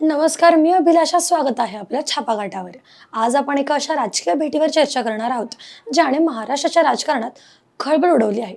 नमस्कार मी अभिलाषा. स्वागत आहे आपल्या छापाघाटावर आज आपण एका अशा राजकीय भेटीवर चर्चा करणार आहोत ज्याने महाराष्ट्राच्या राजकारणात खळबळ उडवली आहे.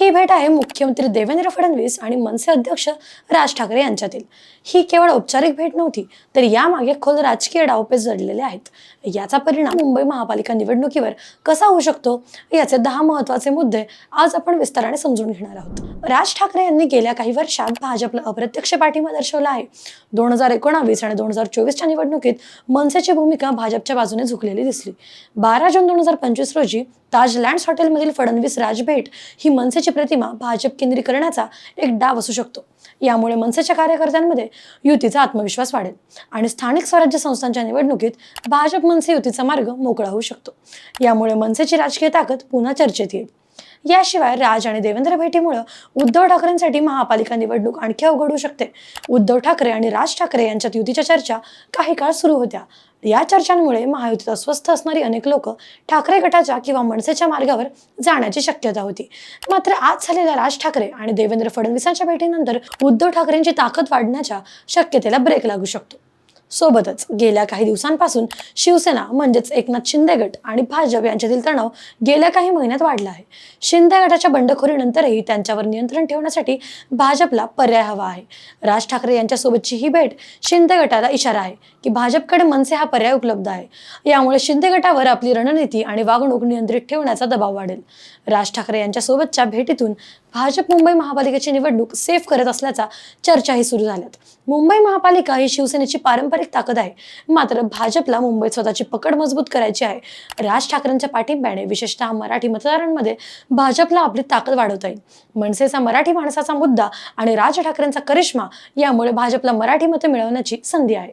ही भेट आहे मुख्यमंत्री देवेंद्र फडणवीस आणि मनसे अध्यक्ष राज ठाकरे यांच्यातील. ही केवळ औपचारिक भेट नव्हती तर यामागे खोल राजकीय डावपेच जडलेले आहेत. याचा परिणाम मुंबई महापालिका निवडणुकीवर कसा होऊ शकतो याचे दहा महत्त्वाचे मुद्दे आज आपण विस्ताराने समजून घेणार आहोत. राज ठाकरे यांनी गेल्या काही वर्षात भाजपला अप्रत्यक्ष पाठिंबा दर्शवला आहे. दोन हजार एकोणावीस आणि दोन हजार चोवीसच्या निवडणुकीत मनसेची भूमिका भाजपच्या बाजूने झुकलेली दिसली. बारा जून दोन हजार पंचवीस रोजी ताज लँड्स हॉटेलमधील फडणवीस राजभेट ही मनसेची प्रतिमा भाजप केंद्रीकरणाचा एक डाव असू शकतो. यामुळे मनसेच्या कार्यकर्त्यांमध्ये युतीचा आत्मविश्वास वाढेल आणि स्थानिक स्वराज्य संस्थांच्या निवडणुकीत भाजप मनसे युतीचा मार्ग मोकळा होऊ शकतो. यामुळे मनसेची राजकीय ताकद पुन्हा चर्चेत येईल. याशिवाय राज आणि देवेंद्र भेटीमुळं उद्धव ठाकरेंसाठी महापालिका निवडणूक आणखी अवघड होऊ शकते. उद्धव ठाकरे आणि राज ठाकरे यांच्यात युतीच्या चर्चा काही काळ सुरू होत्या. या चर्चांमुळे महायुतीत अस्वस्थ असणारी अनेक लोक ठाकरे गटाच्या किंवा मनसेच्या मार्गावर जाण्याची शक्यता होती. मात्र आज झालेल्या राज ठाकरे आणि देवेंद्र फडणवीसांच्या भेटीनंतर उद्धव ठाकरेंची ताकद वाढण्याच्या शक्यतेला ब्रेक लागू शकतो. सोबतच गेल्या काही दिवसांपासून शिवसेना म्हणजेच एकनाथ शिंदे गट आणि भाजप यांच्यातील तणाव गेल्या काही महिन्यात वाढला आहे. शिंदे गटाच्या बंडखोरीनंतरही त्यांच्यावर नियंत्रण ठेवण्यासाठी भाजपला पर्याय हवा आहे. राज ठाकरे यांच्यासोबतची ही भेट शिंदे गटाला इशारा आहे की भाजपकडे मनसे हा पर्याय उपलब्ध आहे. यामुळे शिंदे गटावर आपली रणनीती आणि वागणूक नियंत्रित ठेवण्याचा दबाव वाढेल. राज ठाकरे यांच्यासोबतच्या भेटीतून भाजप मुंबई महापालिकेची निवडणूक सेफ करत असल्याचा चर्चाही सुरू झाल्यात. मुंबई महापालिका ही शिवसेनेची पारंपरिक ताकद आहे. मात्र भाजपला मुंबईत स्वतःची पकड मजबूत करायची आहे. राज ठाकरेंच्या पाठिंब्याने विशेषतः मराठी मतदारांमध्ये भाजपला आपली ताकद वाढवता येईल. मनसेचा मराठी माणसाचा मुद्दा आणि राज ठाकरेंचा करिश्मा यामुळे भाजपला मराठी मते मिळवण्याची संधी आहे.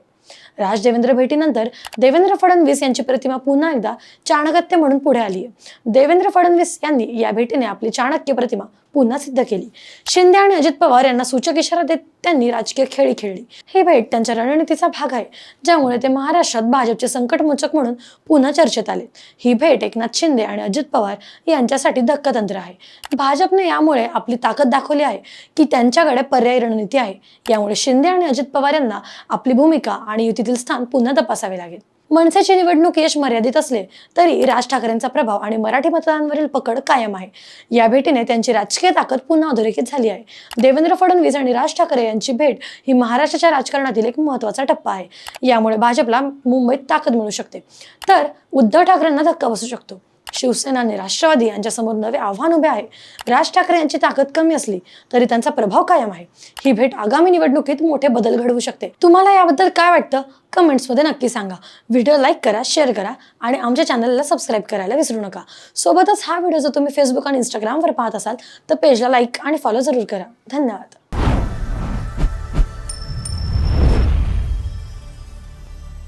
राज देवेंद्र भेटीनंतर देवेंद्र फडणवीस यांची प्रतिमा पुन्हा एकदा चाणक्य म्हणून पुढे आली आहे देवेंद्र फडणवीस यांनी या भेटीने आपली चाणक्य प्रतिमा पुन्हा सिद्ध केली. शिंदे आणि अजित पवार यांना सूचक इशारा देत त्यांनी राजकीय खेळी खेळली. ही भेट त्यांच्या रणनीतीचा भाग आहे ज्यामुळे ते महाराष्ट्रात भाजपचे संकटमोचक म्हणून पुन्हा चर्चेत आले. ही भेट एकनाथ शिंदे आणि अजित पवार यांच्यासाठी धक्कातंत्र आहे. भाजपने यामुळे आपली ताकद दाखवली आहे की त्यांच्याकडे पर्यायी रणनीती आहे. यामुळे शिंदे आणि अजित पवार यांना आपली भूमिका आणि युतीतील स्थान पुन्हा तपासावे लागेल. मनसेची निवडणूक यश मर्यादित असले तरी राज ठाकरेंचा प्रभाव आणि मराठी मतदारांवरील पकड कायम आहे. या भेटीने त्यांची राजकीय ताकद पुन्हा अधोरेखित झाली आहे. देवेंद्र फडणवीस आणि राज ठाकरे यांची भेट ही महाराष्ट्राच्या राजकारणातील एक महत्त्वाचा टप्पा आहे. यामुळे भाजपला मुंबईत ताकद मिळू शकते. तर उद्धव ठाकरेंना धक्का बसू शकतो. शिवसेना आणि राष्ट्रवादी यांच्यासमोर नवे आव्हान उभे आहे. राज ठाकरे यांची ताकद कमी असली तरी त्यांचा प्रभाव कायम आहे. ही भेट आगामी निवडणुकीत मोठे बदल घडवू शकते. तुम्हाला याबद्दल काय वाटतं? कमेंट्समध्ये नक्की सांगा. व्हिडिओ लाईक करा शेअर करा आणि आमच्या चॅनलला सबस्क्राईब करायला विसरू नका. सोबतच हा व्हिडिओ जर तुम्ही फेसबुक आणि इंस्टाग्रामवर पाहत असाल तर पेजला लाईक आणि फॉलो जरूर करा. धन्यवाद.